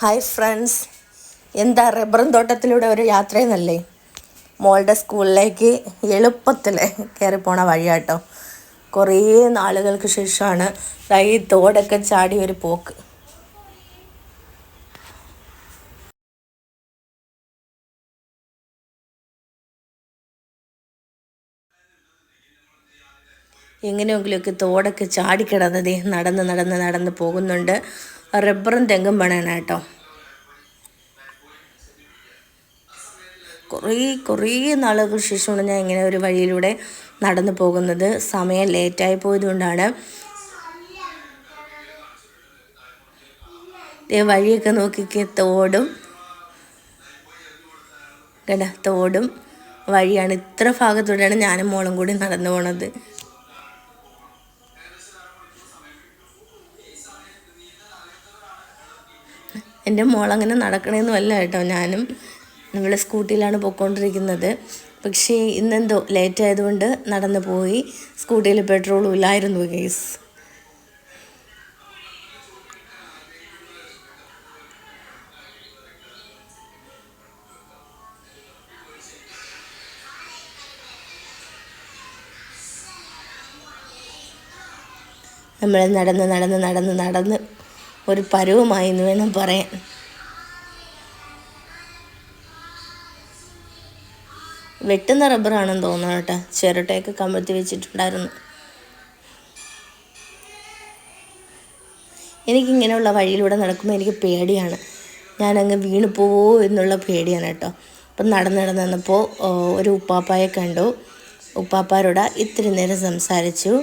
Hi friends എന്താ റബ്ബറും തോട്ടത്തിലൂടെ ഒരു യാത്രയെന്നല്ലേ? മോളുടെ സ്കൂളിലേക്ക് എളുപ്പത്തിൽ കയറി പോണ വഴിയാട്ടോ. കുറേ നാളുകൾക്ക് ശേഷമാണ് ഈ തോടൊക്കെ ചാടി ഒരു പോക്ക്. എങ്ങനെയെങ്കിലുമൊക്കെ തോടൊക്കെ ചാടിക്കിടന്നതേ നടന്ന് നടന്ന് നടന്ന് പോകുന്നുണ്ട്. റബ്ബറും തെങ്ങും പണയാണ് കേട്ടോ. കുറേ കുറേ നാളുകൾക്ക് ശേഷമാണ് ഞാൻ ഇങ്ങനെ ഒരു വഴിയിലൂടെ നടന്നു പോകുന്നത്. സമയം ലേറ്റായി പോയതുകൊണ്ടാണ്. വഴിയൊക്കെ നോക്കിക്കെ തോടും. കണ്ട? തോടും. വഴിയാണ്. ഇത്ര ഭാഗത്തൂടെയാണ് ഞാനും മോളും കൂടി നടന്നു പോണത്. എന്റെ മോളങ്ങനെ നടക്കണമെന്നുമല്ല കേട്ടോ ഞാനും. നമ്മൾ സ്കൂട്ടിയിലാണ് പോയിക്കൊണ്ടിരിക്കുന്നത്. പക്ഷേ ഇന്നെന്തോ ലേറ്റ് ആയതുകൊണ്ട് നടന്നു പോയി. സ്കൂട്ടിയിൽ പെട്രോളും ഇല്ലായിരുന്നു കേസ് നമ്മൾ നടന്ന് നടന്ന് നടന്ന് നടന്ന് ഒരു പരവുമായി എന്ന് വേണം പറയാൻ. വെട്ടുന്ന റബ്ബറാണെന്ന് തോന്നുന്നു കേട്ടോ. ചിരട്ടയൊക്കെ കമഴ്ത്തി വെച്ചിട്ടുണ്ടായിരുന്നു. എനിക്കിങ്ങനെയുള്ള വഴിയിലൂടെ നടക്കുമ്പോൾ എനിക്ക് പേടിയാണ്. ഞാനങ്ങ് വീണ് പോവോ എന്നുള്ള പേടിയാണ് കേട്ടോ. അപ്പം നടന്ന് നടന്ന് വന്നപ്പോൾ ഒരു ഉപ്പാപ്പായെ കണ്ടു. ഉപ്പാപ്പാരോട് ഇത്തിരി നേരം സംസാരിച്ചു.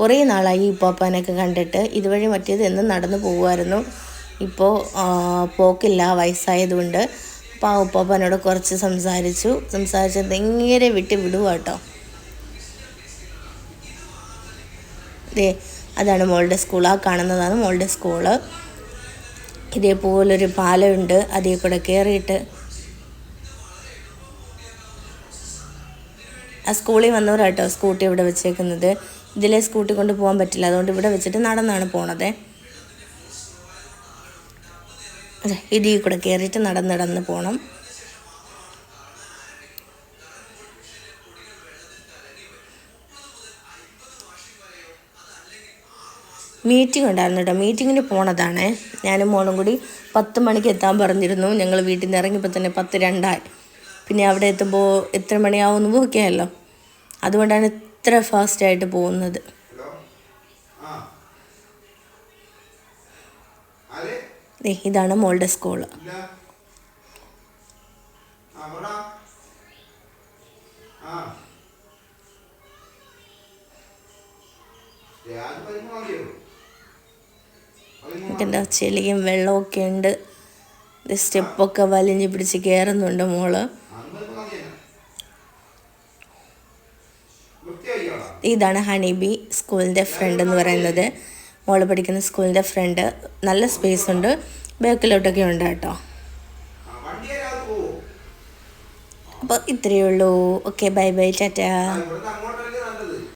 കുറേ നാളായി ഇപ്പാപ്പാനൊക്കെ കണ്ടിട്ട്. ഇതുവഴി മറ്റേത് എന്നും നടന്നു പോകുമായിരുന്നു. ഇപ്പോൾ പോക്കില്ല വയസ്സായതുകൊണ്ട്. അപ്പോൾ ആ ഉപ്പാപ്പാനോട് കുറച്ച് സംസാരിച്ചു. സംസാരിച്ച് ഭയങ്കര വിട്ട് വിടുക കേട്ടോ ദേ അതാണ് മോളുടെ സ്കൂൾ. ആ കാണുന്നതാണ് മോളുടെ സ്കൂൾ. ഇതേപോലൊരു പാലമുണ്ട് അതേ കൂടെ കയറിയിട്ട് ആ സ്കൂളിൽ വന്നവരാട്ടോ സ്കൂട്ടി ഇവിടെ വെച്ചേക്കുന്നത്. ഇതിലെ സ്കൂട്ടി കൊണ്ട് പോകാൻ പറ്റില്ല. അതുകൊണ്ട് ഇവിടെ വെച്ചിട്ട് നടന്നാണ് പോണത്. ഇതി കൂടെ കയറിയിട്ട് നടന്ന് നടന്ന് പോകണം മീറ്റിംഗ് ഉണ്ടായിരുന്നു കേട്ടോ മീറ്റിങ്ങിന് പോണതാണ്. ഞാനും മോളും കൂടി പത്ത് മണിക്ക് എത്താൻ പറഞ്ഞിരുന്നു. ഞങ്ങൾ വീട്ടിൽ നിന്ന് ഇറങ്ങിയപ്പോൾ തന്നെ പത്ത് രണ്ടായി പിന്നെ അവിടെ എത്തുമ്പോൾ എത്ര മണിയാവുമെന്ന് നോക്കിയാലോ അതുകൊണ്ടാണ് ഇത്ര ഫാസ്റ്റായിട്ട് പോകുന്നത്. ഇതാണ് മോളുടെ സ്കൂൾ എന്താ ചെളിയും വെള്ളമൊക്കെ ഉണ്ട്. സ്റ്റെപ്പൊക്കെ വലിഞ്ഞു പിടിച്ച് കയറുന്നുണ്ട് മോൾ. ഇതാണ് ഹണിബി സ്കൂളിന്റെ ഫ്രണ്ട് എന്ന് പറയുന്നത്. മോൾ പഠിക്കുന്ന സ്കൂളിന്റെ ഫ്രണ്ട്. നല്ല സ്പേസ് ഉണ്ട്. ബാക്കിലോട്ടൊക്കെ ഉണ്ട് കേട്ടോ. അപ്പോൾ ഇത്രയേ ഉള്ളൂ. Okay bye bye tata.